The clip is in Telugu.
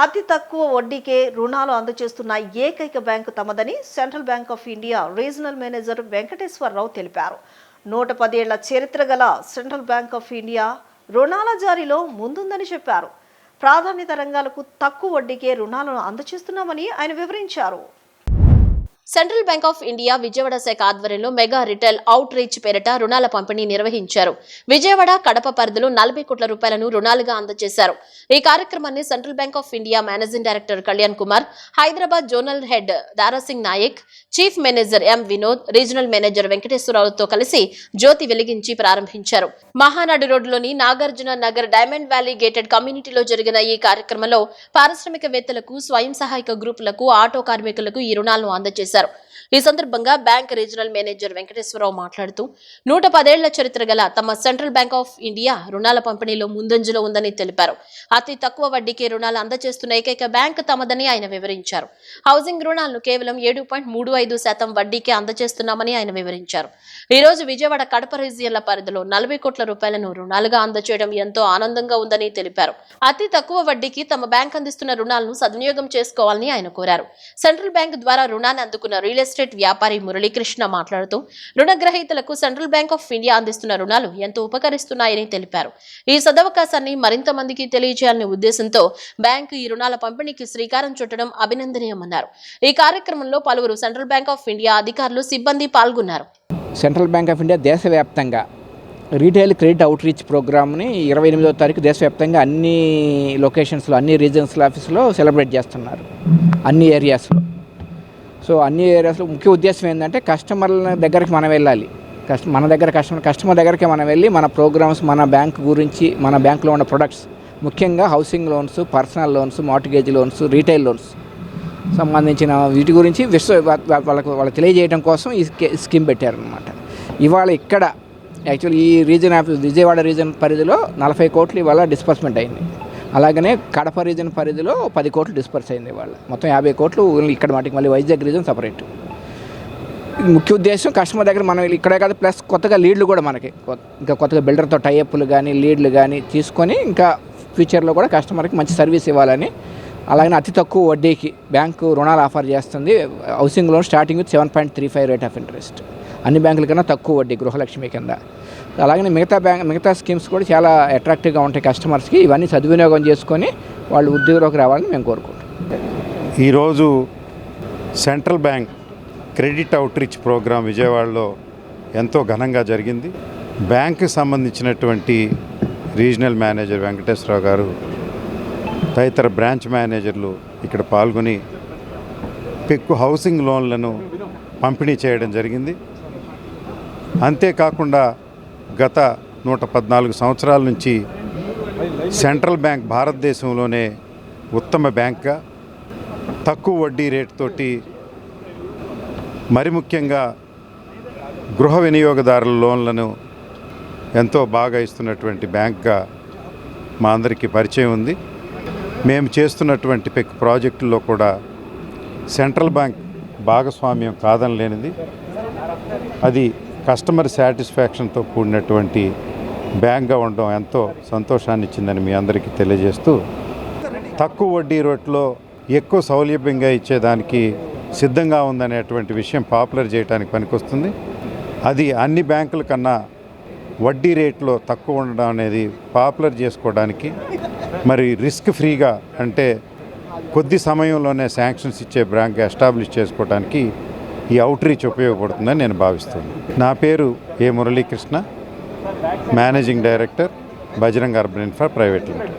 అతి తక్కువ వడ్డీకే రుణాలు అందజేస్తున్న ఏకైక bank తమదని central bank of India regional manager Venkateswara Rao తెలిపారు. నూట పదేళ్ళ చరిత్ర గల సెంట్రల్ బ్యాంక్ ఆఫ్ ఇండియా రుణాల జారీలో ముందుందని చెప్పారు. ప్రాధాన్యత రంగాలకు తక్కువ వడ్డీకే రుణాలను అందజేస్తున్నామని ఆయన వివరించారు. Central bank of India Vijayawada శాఖ ఆధ్వర్యంలో మెగా రిటైల్ అవుట్ రీచ్ పేరిట రుణాల పంపిణీ నిర్వహించారు. విజయవాడ కడప పరిధిలో నలభై కోట్ల రూపాయలను రుణాలుగా అందజేశారు. ఈ కార్యక్రమాన్ని central bank of India managing director Kalyan Kumar Hyderabad zonal head Darasingh Naik chief manager M Vinod regional manager వెంకటేశ్వరరావుతో కలిసి జ్యోతి వెలిగించి ప్రారంభించారు. మహానాడు రోడ్డులోని Nagarjuna Nagar diamond valley gated కమ్యూనిటీలో జరిగిన ఈ కార్యక్రమంలో పారిశ్రామికవేత్తలకు స్వయం సహాయక గ్రూపులకు ఆటో కార్మికులకు ఈ రుణాలను అందజేశారు. ఈ సందర్భంగా బ్యాంక్ రీజనల్ మేనేజర్ వెంకటేశ్వరరావు మాట్లాడుతూ నూట పదేళ్ళ చరిత్ర గల తమ సెంట్రల్ బ్యాంక్ ఆఫ్ ఇండియా రుణాల పంపిణీలో ముందంజలో ఉందని తెలిపారు. అతి తక్కువ వడ్డీకి రుణాలు అందజేస్తున్న ఏకైక బ్యాంక్ తమదని ఆయన వివరించారు. హౌసింగ్ రుణాలను కేవలం ఏడు పాయింట్ మూడు ఐదు శాతం వడ్డీకి అందజేస్తున్నామని ఆయన వివరించారు. ఈ రోజు విజయవాడ కడప రీజియన్ల పరిధిలో నలభై కోట్ల రూపాయలను రుణాలుగా అందచేయడం ఎంతో ఆనందంగా ఉందని తెలిపారు. అతి తక్కువ వడ్డీకి తమ బ్యాంక్ అందిస్తున్న రుణాలను సద్వినియోగం చేసుకోవాలని ఆయన కోరారు. సెంట్రల్ బ్యాంక్ ద్వారా రుణాన్ని అందుకున్న రియల్ ఎస్టేట్ వ్యాపారి మురళీకృష్ణ మాట్లాడుతూ రుణగ్రహీతలకు సెంట్రల్ బ్యాంక్ ఆఫ్ ఇండియా అందిస్తున్న రుణాలు ఎంతో ఉపకరిస్తున్నాయని తెలిపారు. ఈ సదవకాశాన్ని మరింత మందికి తెలియజేయాలనే ఉద్దేశంతో బ్యాంకు ఈ రుణాల పంపిణీకి శ్రీకారం చుట్టడం అభినందనీయమన్నారు. ఈ కార్యక్రమంలో పలువురు సెంట్రల్ బ్యాంక్ ఆఫ్ ఇండియా అధికారులు సిబ్బంది పాల్గొన్నారు. సెంట్రల్ బ్యాంక్ ఆఫ్ ఇండియా దేశవ్యాప్తంగా రీటైల్ క్రెడిట్ అవుట్ రీచ్ ప్రోగ్రామ్ని ఇరవై ఎనిమిదో తారీఖు దేశవ్యాప్తంగా అన్ని లొకేషన్స్లో అన్ని రీజన్స్లో ఆఫీస్లో సెలబ్రేట్ చేస్తున్నారు. అన్ని ఏరియాస్లో. సో అన్ని ఏరియాస్లో ముఖ్య ఉద్దేశం ఏంటంటే కస్టమర్ల దగ్గరికి మనం వెళ్ళాలి. కస్ట మన దగ్గర కస్టమర్ కస్టమర్ దగ్గరికి మనం వెళ్ళి మన ప్రోగ్రామ్స్ మన బ్యాంక్ గురించి మన బ్యాంకులో ఉన్న ప్రొడక్ట్స్ ముఖ్యంగా housing loans personal loans mortgage loans retail loans సంబంధించిన వీటి గురించి విశ్వ వాళ్ళకు వాళ్ళకి తెలియజేయడం కోసం ఈ స్కీమ్ పెట్టారనమాట ఇవాళ ఇక్కడ యాక్చువల్లీ ఈ రీజన్ ఆఫ్ విజయవాడ రీజన్ పరిధిలో నలభై కోట్లు ఇవాళ డిస్పర్స్మెంట్ అయింది. అలాగనే కడప రీజన్ పరిధిలో పది కోట్లు డిస్పర్స్ అయింది వాళ్ళ మొత్తం యాభై కోట్లు ఇక్కడ మటుకు మళ్ళీ వైజాగ్ రీజన్ సపరేట్ ముఖ్య ఉద్దేశం కస్టమర్ దగ్గర మనం ఇక్కడే కాదు ప్లస్ కొత్తగా లీడ్లు కూడా మనకి. ఇంకా కొత్తగా బిల్డర్తో టైఅప్లు కానీ లీడ్లు కానీ తీసుకొని ఇంకా ఫ్యూచర్లో కూడా కస్టమర్కి మంచి సర్వీస్ ఇవ్వాలని అలాగే అతి తక్కువ వడ్డీకి బ్యాంకు రుణాలు ఆఫర్ చేస్తుంది. Housing loan starting with seven point three five rate of interest అన్ని బ్యాంకుల కన్నా తక్కువ వడ్డీ గృహలక్ష్మి కింద. అలాగే మిగతా బ్యాంక్ మిగతా స్కీమ్స్ కూడా చాలా అట్రాక్టివ్గా ఉంటాయి కస్టమర్స్కి ఇవన్నీ సద్వినియోగం చేసుకొని వాళ్ళు ఉద్యోగంలోకి రావాలని మేము కోరుకుంటాం ఈరోజు central bank credit outreach programme విజయవాడలో ఎంతో ఘనంగా జరిగింది. బ్యాంకు సంబంధించినటువంటి రీజనల్ మేనేజర్ వెంకటేశ్వరరావు గారు తదితర బ్రాంచ్ మేనేజర్లు ఇక్కడ పాల్గొని పెక్కు హౌసింగ్ లోన్లను పంపిణీ చేయడం జరిగింది. అంతేకాకుండా గత నూట పద్నాలుగు సంవత్సరాల నుంచి సెంట్రల్ బ్యాంక్ భారతదేశంలోనే ఉత్తమ బ్యాంక్గా తక్కువ వడ్డీ రేటుతోటి మరి ముఖ్యంగా గృహ వినియోగదారుల లోన్లను ఎంతో బాగా ఇస్తున్నటువంటి బ్యాంక్గా మా అందరికీ పరిచయం ఉంది. మేము చేస్తున్నటువంటి పెక్ ప్రాజెక్టుల్లో కూడా సెంట్రల్ బ్యాంక్ భాగస్వామ్యం కాదని లేనిది అది కస్టమర్ సాటిస్ఫాక్షన్తో కూడినటువంటి బ్యాంక్గా ఉండడం ఎంతో సంతోషాన్ని ఇచ్చిందని మీ అందరికీ తెలియజేస్తూ తక్కువ వడ్డీ రేట్లో ఎక్కువ సౌలభ్యంగా ఇచ్చేదానికి సిద్ధంగా ఉందనేటువంటి విషయం పాపులర్ చేయడానికి పనికొస్తుంది. అది అన్ని బ్యాంకుల కన్నా వడ్డీ రేట్లో తక్కువ ఉండడం అనేది పాపులర్ చేసుకోవడానికి మరి రిస్క్ ఫ్రీగా అంటే కొద్ది సమయంలోనే శాంక్షన్స్ ఇచ్చే బ్యాంక్ ఎస్టాబ్లిష్ చేసుకోవడానికి ఈ అవుట్ రీచ్ ఉపయోగపడుతుందని నేను భావిస్తున్నాను. నా పేరు A Muralikrishna managing director Bajrang urban infra private limited